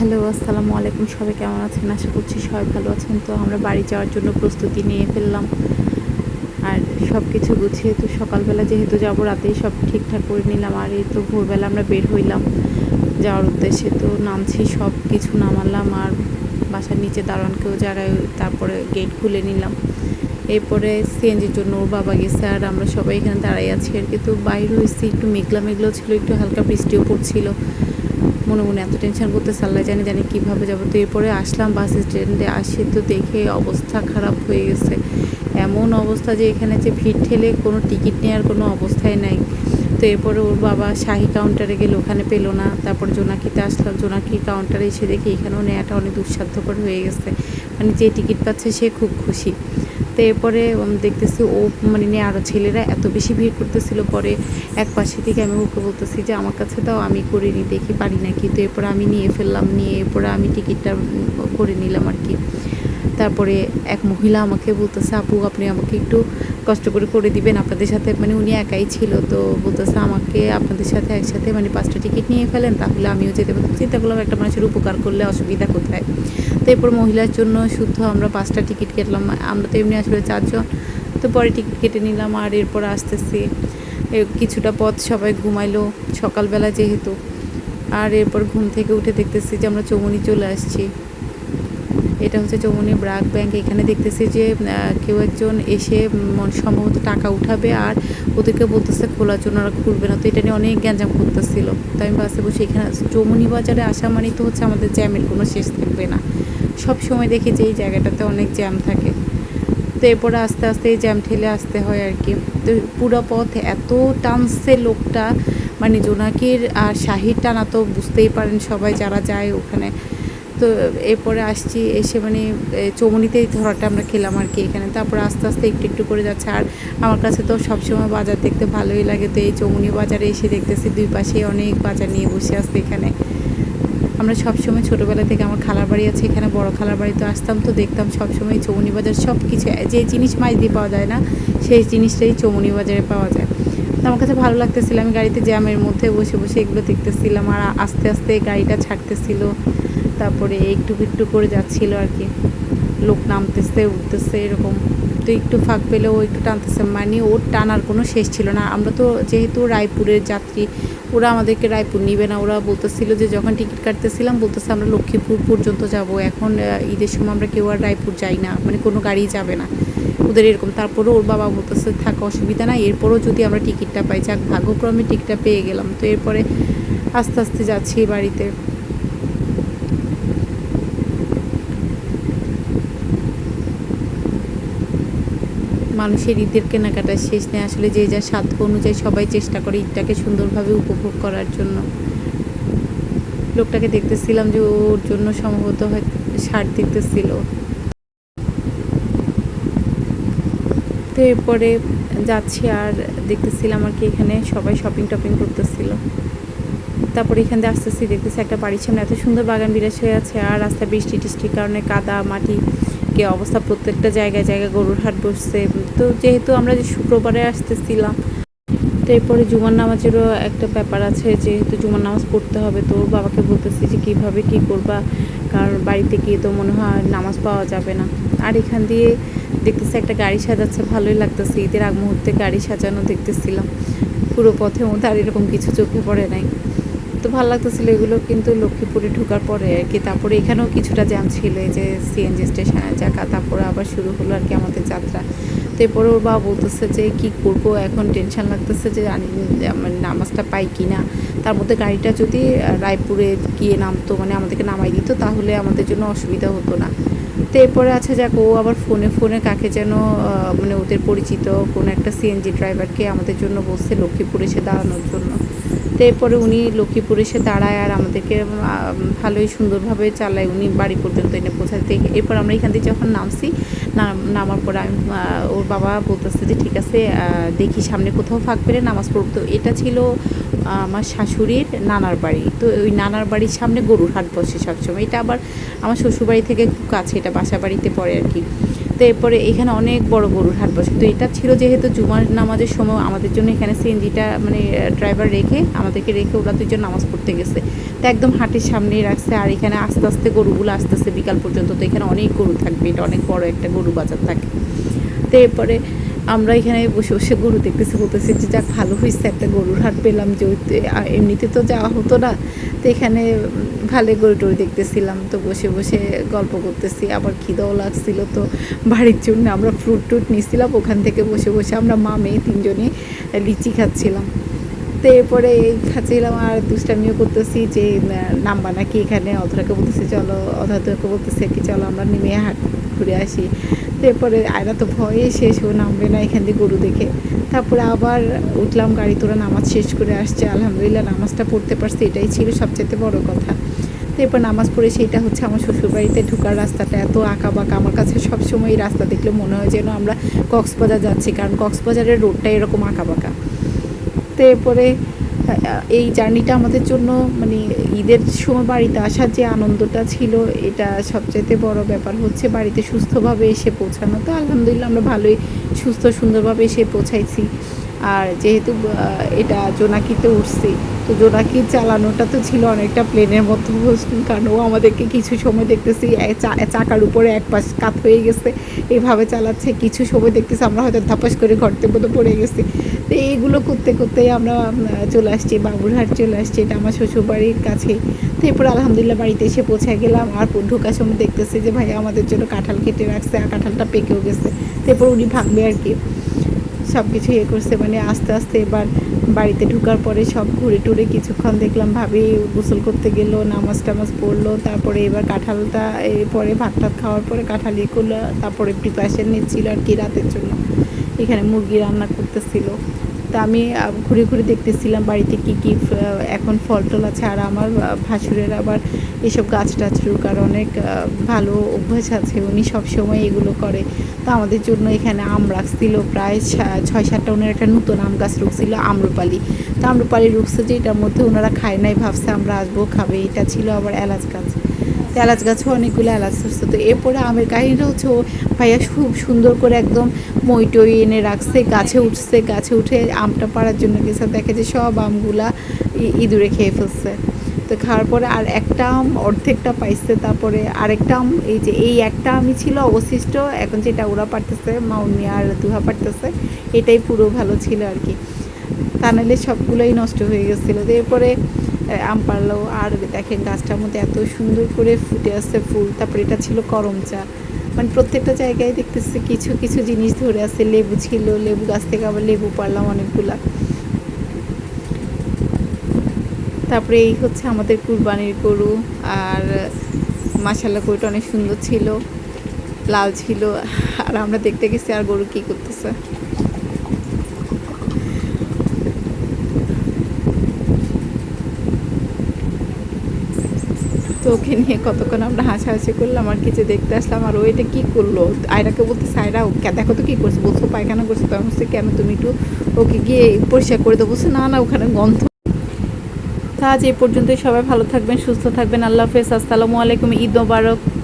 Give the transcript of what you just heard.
Hello, আসসালামু আলাইকুম। সবাই কেমন আছেন? আশা করছি সবাই ভালো আছেন। তো আমরা বাড়ি যাওয়ার জন্য প্রস্তুতি নিয়ে ফেললাম আর সব কিছু গুছিয়ে তো সকালবেলা যেহেতু যাব, রাতেই সব ঠিকঠাক করে নিলাম। আর এই তো ভোরবেলা আমরা বের হইলাম যাওয়ার উদ্দেশ্যে। তো নামছি সব কিছু নামালাম আর বাসার নিচে দারোয়ানকেও জায়গায় তারপরে গেট খুলে নিলাম। এরপরে সিএনজির জন্য ওর বাবা গেছে আর আমরা সবাই এখানে দাঁড়াই আছি আর কি। তো বাইরে হয়েছি, একটু মেঘলা মেঘলাও ছিল, একটু হালকা বৃষ্টিও পড়ছিল। মনে মনে এত টেনশন করতে সাল্লাই জানি জানি কীভাবে যাব। তো এরপরে আসলাম বাস স্ট্যান্ডে আসি, তো দেখে অবস্থা খারাপ হয়ে গেছে। এমন অবস্থা যে এখানে যে ভিড় ঠেলে কোনো টিকিট নেওয়ার কোনো অবস্থাই নাই। তো এরপরে ওর বাবা শাহি কাউন্টারে গেলে, ওখানে পেল না। তারপর জোনাকিতে আসলাম, জোনাকি কাউন্টারে এসে দেখি এখানেও নেওয়াটা অনেক দুঃসাধ্যকর হয়ে গেছে। মানে যে টিকিট পাচ্ছে সে খুব খুশি। তো এরপরে দেখতেছি ও মানে নিয়ে আরও ছেলেরা এত বেশি ভিড় করতেছিল। পরে এক পাশে থেকে আমি ওকে বলতেছি যে, আমার কাছে দাও, আমি করে নিই দেখি পারি নাকি। তো এরপরে আমি নিয়ে ফেললাম, নিয়ে এরপরে আমি টিকিটটা করে নিলাম আর কি। তারপরে এক মহিলা আমাকে বলতেছে, আপু, আপনি আমাকে একটু কষ্ট করে করে দিবেন, আপনাদের সাথে মানে উনি একাই ছিল। তো বলতেছে, আমাকে আপনাদের সাথে একসাথে মানে পাঁচটা টিকিট নিয়ে ফেলেন, তাহলে আমিও যেতে পারতাম। চিন্তা করলাম, একটা মানুষের উপকার করলে অসুবিধা কোথায়? এরপর মহিলার জন্য শুদ্ধ আমরা পাঁচটা টিকিট কেটলাম। আমরা তো এমনি আসলে চারজন। তো পরে টিকিট কেটে নিলাম আর এরপর আসতেছি। কিছুটা পথ সবাই ঘুমাইলো সকালবেলা যেহেতু। আর এরপর ঘুম থেকে উঠে দেখতেছি যে আমরা চৌমনি চলে আসছি। এটা হচ্ছে চৌমনি ব্রাক ব্যাংক। এখানে দেখতেছি যে কেউ একজন এসে সম্ভবত টাকা উঠাবে আর ওদেরকে বলতেছে খোলার জন্য ওরা খুলবে না। তো এটা নিয়ে অনেক গ্যাঞ্জাম করতেছিল। তো আমি বাসে বসে এখানে চৌমনি বাজারে আসা মানেই তো হচ্ছে আমাদের জ্যামের কোনো শেষ থাকবে না। সব সময় দেখি যে এই জায়গাটাতে অনেক জ্যাম থাকে। তো এরপরে আস্তে আস্তে এই জ্যাম ঠেলে আসতে হয় আর কি। তো পুরো পথ এত টানছে লোকটা মানে জোনাকির আর শাহির টানা তো বুঝতেই পারেন সবাই যারা যায় ওখানে। তো এরপরে আসছি, এসে মানে চৌমনিতেই ধরাটা আমরা খেলাম আর কি এখানে। তারপর আস্তে আস্তে একটু একটু করে যাচ্ছে। আর আমার কাছে তো সবসময় বাজার দেখতে ভালোই লাগে। তো এই চৌমনি বাজারে এসে দেখতেছি দুই পাশে অনেক বাজার নিয়ে বসে আসছে এখানে। আমরা সবসময় ছোটোবেলা থেকে আমার খালার বাড়ি আছে, এখানে বড় খালার বাড়িতে আসতাম তো দেখতাম সবসময় চৌমনি বাজার সব কিছু যে জিনিস মাছ দিয়ে পাওয়া যায় না, সেই জিনিসটাই চৌমনি বাজারে পাওয়া যায়। তো আমার কাছে ভালো লাগতেছিল, আমি গাড়িতে জ্যামের মধ্যে বসে বসে এগুলো দেখতেছিলাম আর আস্তে আস্তে গাড়িটা ছাড়তেছিল, তারপরে একটু একটু করে যাচ্ছিল আর কি। লোক নামতেছে, উঠতেছে এরকম। তো একটু ফাঁক পেলেও একটু টানতেছে মানে ওর টানার কোনো শেষ ছিল না। আমরা তো যেহেতু রায়পুরের যাত্রী ওরা আমাদেরকে রায়পুর নিবে না। ওরা বলতেছিল যে যখন টিকিট কাটতেছিলাম, বলতেছে আমরা লক্ষ্মীপুর পর্যন্ত যাব। এখন ঈদের সময় আমরা কেউ আর রায়পুর যাই না। মানে কোনো গাড়ি যাবে না। ওদের এরকম। তারপরেও ওর বাবা বলতেছে, থাকা অসুবিধা নাই। এরপরও যদি আমরা টিকিটটা পাই, যাক, ভাগ্যক্রমে টিকিটটা পেয়ে গেলাম। তো এরপরে আস্তে আস্তে যাচ্ছি বাড়িতে। মানুষের ঈদের কেনাকাটা শেষ নেই। আসলে যে যার সাধ্য অনুযায়ী সবাই চেষ্টা করে ঈদটাকে সুন্দরভাবে উপভোগ করার জন্য। লোকটাকে দেখতেছিলাম যে ওর জন্য সম্ভবত হয়তো শার্ট দেখতেছিল। তো এরপরে যাচ্ছি আর দেখতেছিলাম আর কি এখানে সবাই শপিং টপিং করতেছিল। তারপরে এখান দিয়ে আস্তে আস্তে দেখতেছি একটা বাড়ির সামনে এত সুন্দর বাগান বিরাজ হয়ে আছে আর রাস্তা বৃষ্টি টিষ্টির কারণে কাদা, মাটি কে অবস্থা প্রত্যেকটা জায়গায় জায়গায় গরুর হাট বসছে। তো যেহেতু আমরা যে শুক্রবারে আসতেছিলাম, তো এরপরে জুমার নামাজেরও একটা ব্যাপার আছে, যেহেতু জুমার নামাজ পড়তে হবে, তো ওর বাবাকে বলতেছি যে কীভাবে কী করবা, কারণ বাড়িতে গিয়ে তো মনে হয় নামাজ পাওয়া যাবে না। আর এখান দিয়ে দেখতেছি একটা গাড়ি সাজাচ্ছে, ভালোই লাগতেছে, ঈদের আগ মুহূর্তে গাড়ি সাজানো দেখতেছিলাম। পুরো পথে মধ্যে আর এরকম কিছু চোখে পড়ে নাই। তো ভালো লাগতেছিল এগুলো কিন্তু লক্ষ্মীপুরে ঢোকার পরে আর কি। তারপরে এখানেও কিছুটা জ্যাম ছিল যে সিএনজি স্টেশনে যাকা তারপরে আবার শুরু হলো আর কি আমাদের যাত্রা। তো এরপরে ওর বাবা বলতেছে যে, কি করব? এখন টেনশন লাগতেছে যে মানে নামাজটা পাই কি না? তার মধ্যে গাড়িটা যদি রায়পুরে গিয়ে নামতো মানে আমাদেরকে নামাই দিত, তাহলে আমাদের জন্য অসুবিধা হতো না। তো এরপরে আছে যাক, ও আবার ফোনে ফোনে কাকে যেন মানে ওদের পরিচিত কোনো একটা সিএনজি ড্রাইভারকে আমাদের জন্য বসছে লক্ষ্মীপুর এসে দাঁড়ানোর জন্য। তো এরপরে উনি লক্ষ্মীপুর এসে দাঁড়ায় আর আমাদেরকে ভালোই সুন্দরভাবে চালায়। উনি বাড়ি পর্যন্ত এনে পৌঁছাতে। এরপর আমরা এখান থেকে যখন নামছি, নাম- নামার পরে আমি ওর বাবা বলতেছে যে, ঠিক আছে দেখি সামনে কোথাও ফাঁক পেলে নামাজ পড়ব। তো এটা ছিল আমার শাশুড়ির নানার বাড়ি। তো ওই নানার বাড়ির সামনে গরুর হাট বসে সবসময়। এটা আবার আমার শ্বশুরবাড়ি থেকে খুব কাছে, এটা বাসা বাড়িতে পড়ে আর কি। তো এরপরে এখানে অনেক বড় গরুর হাট বসে। তো এটা ছিল যেহেতু জুমার নামাজের সময় আমাদের জন্য এখানে সিএনজিটা মানে ড্রাইভার রেখে আমাদেরকে রেখে ওরা দুজন নামাজ পড়তে গেছে। তো একদম হাটের সামনেই রাখছে। আর এখানে আস্তে আস্তে গরুগুলো আস্তে আস্তে বিকাল পর্যন্ত, তো এখানে অনেক গরু থাকবে। এটা অনেক বড় একটা গরু বাজার থাকে। তো এরপরে আমরা এখানে বসে বসে গরু দেখতেছি, বলতেছি যে যাক, ভালো হয়েছে, একটা গরুর হাট পেলাম, যে এমনিতে তো যাওয়া হতো না, তো এখানে ভালো গরু টরু দেখতেছিলাম, তো বসে বসে গল্প করতেছি, আবার খিদাও লাগছিল, তো বাড়ির জন্য আমরা ফ্রুট টুট নিয়েছিলাম, ওখান থেকে বসে বসে আমরা মা, মেয়ে তিনজনে লিচি খাচ্ছিলাম। তো এরপরে এই খাচ্ছিলাম, আর দুষ্টামিও করতেছি যে নামবা নাকি এখানে অধরাকে বলতেছি, চলো, অধরাকে বলতেছে কি, চলো আমরা নেমে হাট ঘুরে আসি। তো এরপরে আয়না তো ভয়ে শেষ, ও নামবে না এখান দিয়ে গরু দেখে। তারপরে আবার উঠলাম, গাড়ি তোরা নামাজ শেষ করে আসছে, আলহামদুলিল্লাহ নামাজটা পড়তে পারছি, এটাই ছিল সবচেয়ে বড় কথা। তো এরপর নামাজ পড়ে সেইটা হচ্ছে আমার শ্বশুরবাড়িতে ঢুকার রাস্তাটা, এত আঁকা বাঁকা আমার কাছে সবসময় এই রাস্তা দেখলে মনে হয় যেন আমরা কক্সবাজার যাচ্ছি, কারণ কক্সবাজারের রোডটা এরকম আঁকা বাঁকা তো এরপরে এই জার্নিটা আমাদের জন্য মানে ঈদের সময় বাড়িতে আসার যে আনন্দটা ছিল, এটা সবচাইতে বড় ব্যাপার হচ্ছে বাড়িতে সুস্থভাবে এসে পৌঁছানো। তো আলহামদুলিল্লাহ আমরা ভালোই সুস্থ সুন্দরভাবে এসে পৌঁছাইছি। আর যেহেতু এটা জোনাকিতে উঠছি, তো জোনাকি চালানোটা তো ছিল অনেকটা প্লেনের মতো, কারণ ও আমাদেরকে কিছু সময় দেখতেছি চাকার উপরে এক পাশ কাত হয়ে গেছে এইভাবে চালাচ্ছে, কিছু সময় দেখতেছি, আমরা হয়তো ধাপাস করে ঘরতে মতো পড়ে গেছি। তো এইগুলো করতে করতেই আমরা চলে আসছি, বাবুরহাট চলে আসছি, এটা আমার শ্বশুরবাড়ির কাছে। তো আলহামদুলিল্লাহ বাড়িতে এসে পৌঁছে গেলাম, আর ঢোকার সময় দেখতেছি যে ভাই আমাদের জন্য কাঁঠাল কেটে রাখছে, আর কাঁঠালটা পেকেও গেছে। তো এরপর উনি ভাঙবে আর কি। সব কিছু ইয়ে করছে মানে আস্তে আস্তে এবার বাড়িতে ঢুকার পরে সব ঘুরে টুরে কিছুক্ষণ দেখলাম, ভাবি গোসল করতে গেল, নামাজ টামাজ পড়ল, তারপরে এবার কাঁঠালটা, এরপরে ভাত টাত খাওয়ার পরে কাঁঠাল ইয়ে করল, তারপরে প্রিপারেশন নিচ্ছিল আর কি রাতের জন্য। এখানে মুরগি রান্না করতেছিল। তা আমি ঘুরে ঘুরে দেখতেছিলাম বাড়িতে কি কি এখন ফল টল আছে। আর আমার ভাসুরের আবার এসব গাছ টাছ রুকার অনেক ভালো অভ্যাস আছে। উনি সব সময় এগুলো করে। তো আমাদের জন্য এখানে আম রাখছিল প্রায় ছয় সাতটা। ওনার একটা নতুন আম গাছ রুকছিল আম্রপালি। তো আম্রপালি রুকছে যে এটার মধ্যে ওনারা খায় নাই, ভাবছে আমরা আসব, খাবে। এটা ছিল আবার এলাচ গাছ। তো এলাচ গাছও অনেকগুলো এলাচ ধরছে। তো এরপরে আমের কাহিনীটা হচ্ছে ও ভাইয়া খুব সুন্দর করে একদম মই টই এনে রাখছে, গাছে উঠছে, গাছে উঠে আমটা পাড়ার জন্য গেছে। দেখে যে সব আমগুলা ইঁদুরে খেয়ে ফেলছে। তো খাওয়ার পরে আর একটা আম অর্ধেকটা পাইছে, তারপরে আরেকটা আম, এই যে এই একটা আমই ছিল অবশিষ্ট, এখন যেটা ওরা পারতেছে মাউনি আর দুহা পারতেছে এটাই পুরো ভালো ছিল আর কি। তা নাহলে সবগুলোই নষ্ট হয়ে গেছিল। তো এরপরে আম পারল আর দেখেন গাছটার মধ্যে এত সুন্দর করে ফুটে আসছে ফুল। তারপরে এটা ছিল করম চা। মানে প্রত্যেকটা জায়গায় দেখতেছি কিছু কিছু জিনিস ধরে আছে, লেবু ছিল, লেবু গাছ থেকে আবার লেবু পারলাম অনেকগুলা। তারপরে এই হচ্ছে আমাদের কুরবানির গরু, আর মাসাল্লা গরুটা অনেক সুন্দর ছিল, লাল ছিল, আর আমরা দেখতে গেছি আর গরু কি করতেছে। তো ওকে নিয়ে কতক্ষণ আমরা হাসাহাসি করলাম, আর কিছু দেখতে আসলাম, আর ও এটা কী করল? আয়রাকে বলতে কে- দেখো তো কী করছে। বলছো পায়খানা করছে। তো আমি কেন তুমি একটু ওকে গিয়ে পরিষ্কার করে দেবো না না, ওখানে গন্ধ আজ এই পর্যন্তই। সবাই ভালো থাকবেন, সুস্থ থাকবেন। আল্লাহ হাফেজ। আসসালামু আলাইকুম। ঈদ মোবারক।